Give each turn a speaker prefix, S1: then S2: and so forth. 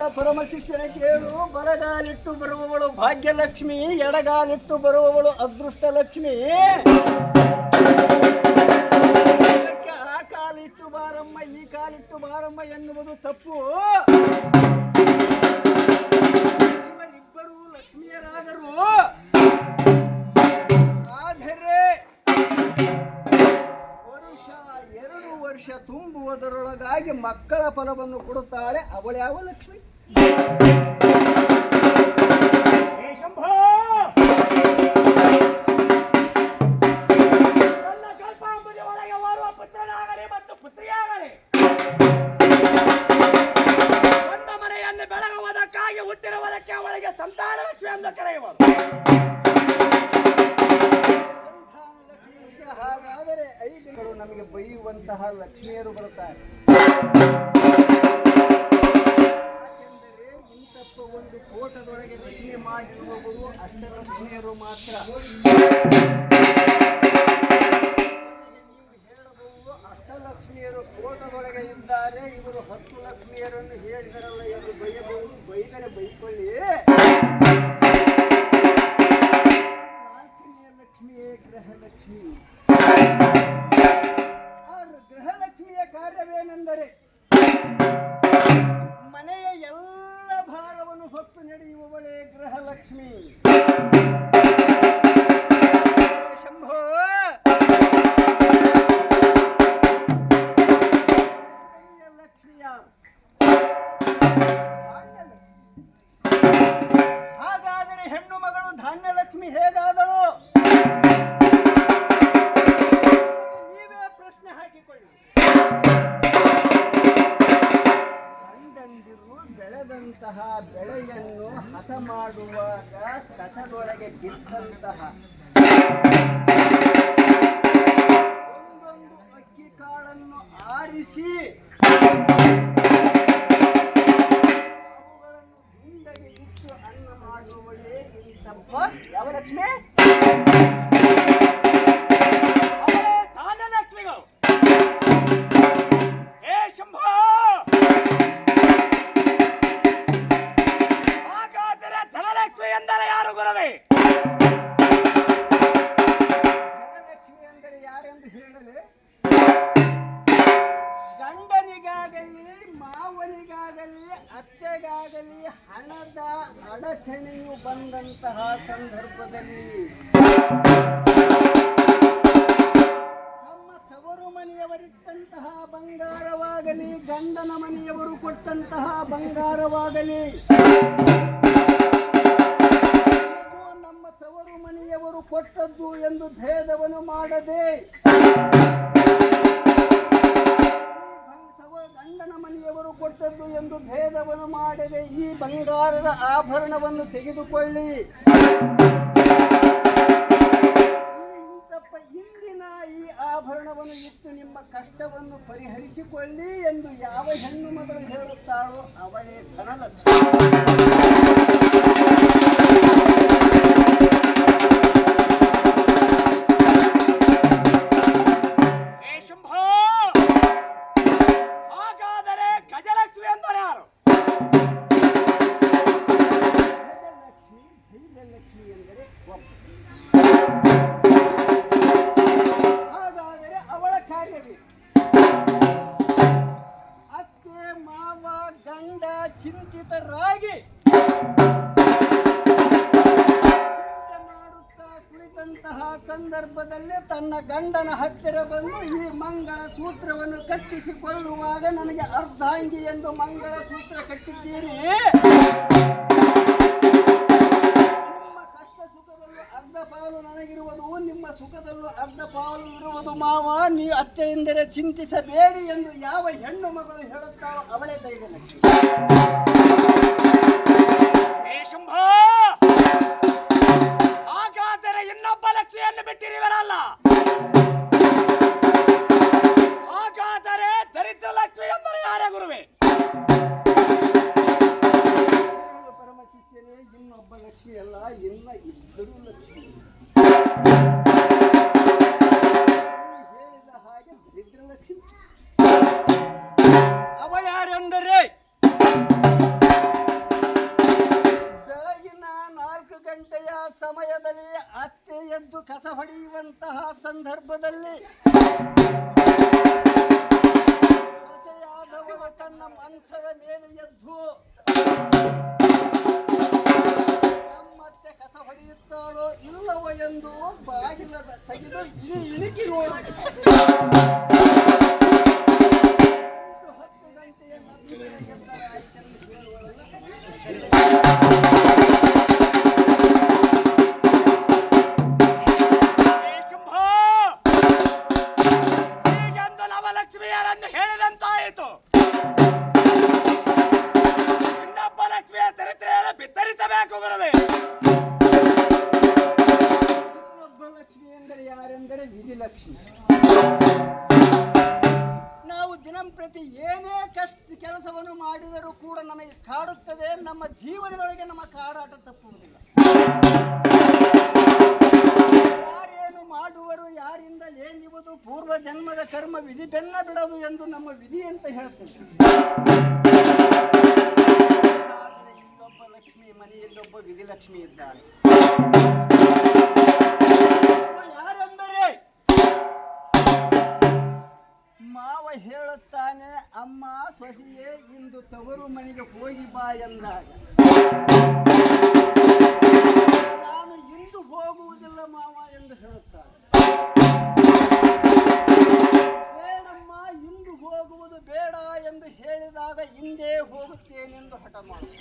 S1: ಪರಮಶಿಷ್ಯನ ಕೇಳು ಬರುವವಳು ಭಾಗ್ಯಲಕ್ಷ್ಮಿ, ಎಡಗಾಲಿಟ್ಟು ಬರುವವಳು ಅದೃಷ್ಟ ಲಕ್ಷ್ಮಿ ಆ ಕಾಲಿಟ್ಟು ಬಾರಮ್ಮ, ಈ ಕಾಲಿಟ್ಟು ಬಾರಮ್ಮ ಎನ್ನುವುದು ತಪ್ಪು. ಇವರಿಬ್ಬರು ಲಕ್ಷ್ಮಿಯರಾದರು. ಆದರೆ ವರುಷ ಎರಡು ವರ್ಷ ತುಂಬುವುದರೊಳಗಾಗಿ ಮಕ್ಕಳ ಫಲವನ್ನು ಕೊಡುತ್ತಾಳೆ ಅವಳ್ಯಾವ ಲಕ್ಷ್ಮಿ? ಹಾಗಾದರೆ ಐದು ನಮಗೆ ಬೈಯುವಂತಹ ಲಕ್ಷ್ಮಿಯರು ಬರುತ್ತಾರೆ. ಒಂದು ಕೋಟದೊಳಗೆ ರಚನೆ ಮಾಡಿರುವವರು ಅಷ್ಟಲಕ್ಷ್ಮಿಯರು ಮಾತ್ರ. ಅಷ್ಟಲಕ್ಷ್ಮಿಯರು ಕೋಟದೊಳಗೆ ಇದ್ದಾರೆ. ಇವರು ಹತ್ತು ಲಕ್ಷ್ಮಿಯರನ್ನು ಹೇಳಿದರಲ್ಲ ಎಂದು ಬೈಯಬಹುದು. ಬೈದರೆ ಬೈಕೊಳ್ಳಿ. ಗೃಹಲಕ್ಷ್ಮಿ ಶಂಭೋ. ಲಕ್ಷ್ಮಿಯ. ಹಾಗಾದರೆ ಹೆಣ್ಣು ಮಗಳು ಧಾನ್ಯಲಕ್ಷ್ಮಿ ಹೇಗಾದಳು? ಬೆಳೆಯನ್ನು ಹತ ಮಾಡುವಾಗ ಕಸದೊಳಗೆ ಬಿದ್ದಂತಹ
S2: ಧನಲಕ್ಷ್ಮಿ
S1: ಅಂದರೆ ಯಾರೆಂದು ಹೇಳಲೆ? ಗಂಡನಿಗಾಗಲಿ, ಮಾವನಿಗಾಗಲಿ, ಅತ್ತೆಗಾಗಲಿ, ಹಣದ ಅಡಚಣೆಯು ಬಂದಂತಹ ಸಂದರ್ಭದಲ್ಲಿ ನಮ್ಮ ತವರು ಮನೆಯವರಿಟ್ಟಂತಹ ಬಂಗಾರವಾಗಲಿ, ಗಂಡನ ಮನೆಯವರು ಕೊಟ್ಟಂತಹ ಬಂಗಾರವಾಗಲಿ ನಮ್ಮ ತವರು ಮನೆಯವರು ಕೊಟ್ಟದ್ದು ಎಂದು ಭೇದವನ್ನು ಮಾಡದೆ ಗಂಡನ ಮನೆಯವರು ಕೊಟ್ಟದ್ದು ಎಂದು ಭೇದವನ್ನು ಮಾಡದೆ ಈ ಬಂಗಾರದ ಆಭರಣವನ್ನು ತೆಗೆದುಕೊಳ್ಳಿ. ಇಂದಿನ ಈ ಆಭರಣವನ್ನು ಇಟ್ಟು ನಿಮ್ಮ ಕಷ್ಟವನ್ನು ಪರಿಹರಿಸಿಕೊಳ್ಳಿ ಎಂದು ಯಾವ ಹೆಣ್ಣು ಮಗಳು ಹೇಳುತ್ತಾಳೋ ಅವಳೇ ಧನಲಕ್ಷ್ಮಿ. ಸಂದರ್ಭದಲ್ಲಿ ತನ್ನ ಗಂಡನ ಹತ್ತಿರ ಬಂದು ಈ ಮಂಗಳ ಸೂತ್ರವನ್ನು ಕಟ್ಟಿಸಿಕೊಳ್ಳುವಾಗ ನನಗೆ ಅರ್ಧಾಂಗಿ ಎಂದು ಮಂಗಳ ಸೂತ್ರ ಕಟ್ಟಿದ್ದೀರಿ. ನಿಮ್ಮ ಕಷ್ಟ ಸುಖದಲ್ಲೂ ಅರ್ಧ ಪಾಲು ನನಗಿರುವುದು, ನಿಮ್ಮ ಸುಖದಲ್ಲೂ ಅರ್ಧ ಪಾಲು ಇರುವುದು ಮಾವ. ನೀ ಅತ್ತೆ ಎಂದರೆ ಚಿಂತಿಸಬೇಡಿ ಎಂದು ಯಾವ ಹೆಣ್ಣು ಮಗಳು ಹೇಳುತ್ತಾಳೋ ಅವಳೇ ಧೈರ್ಯಲಕ್ಷ್ಮಿ ಅವ ಯಾರೆಂದರೆ? ಬೆಳಗಿನ ನಾಲ್ಕು ಗಂಟೆಯ ಸಮಯದಲ್ಲಿ ಅತ್ತೆ ಎದ್ದು ಕಸ ಹೊಡೆಯುವಂತಹ ಸಂದರ್ಭದಲ್ಲಿ ಕಸೆಯಾದವರು ತನ್ನ ಮಂಚದ ಮೇಲೆ ಎದ್ದು ನಮ್ಮತ್ತೆ ಕಸ ಹೊಡೆಯುತ್ತಾಳೋ ಇಲ್ಲವೋ ಎಂದು ಬಾಗಿಲ ತೆಗೆದು ಇಳಿ ಇಳಿಕಿ ನಾವು ದಿನಂಪ್ರತಿ ಏನೇ ಕಷ್ಟ ಕೆಲಸವನ್ನು ಮಾಡಿದರೂ ಕೂಡ ನಮಗೆ ಕಾಡುತ್ತದೆ, ನಮ್ಮ ಜೀವನದೊಳಗೆ ನಮ್ಮ ಕಾಡಾಟ ತಪ್ಪುವುದಿಲ್ಲ. ಯಾರೇನು ಮಾಡುವರು, ಯಾರಿಂದ ಏನಿವುದು ಪೂರ್ವ ಜನ್ಮದ ಕರ್ಮ ವಿಧಿ ಬೆನ್ನ ಬಿಡದು ಎಂದು ನಮ್ಮ ವಿಧಿ ಅಂತ ಹೇಳ್ತೇವೆ. ಇಲ್ಲೊಬ್ಬ ಲಕ್ಷ್ಮಿ ಮನೆಯಲ್ಲೊಬ್ಬ ವಿಧಿಲಕ್ಷ್ಮಿ ಇದ್ದಾನೆ. ಹೇಳುತ್ತಾನೆ, ಅಮ್ಮ, ಸೊಸಿಯೇ, ಇಂದು ತವರು ಮನೆಗೆ ಹೋಗಿ ಬಾ ಎಂದಾಗ. ನಾನು ಇಂದು ಹೋಗುವುದಿಲ್ಲ ಮಾವ ಎಂದು ಹೇಳುತ್ತಾನೆ. ಬೇಡಮ್ಮ, ಇಂದು ಹೋಗುವುದು ಬೇಡ ಎಂದು ಹೇಳಿದಾಗ, ಹಿಂದೆ ಹೋಗುತ್ತೇನೆಂದು ಹಠ ಮಾಡುತ್ತಾನೆ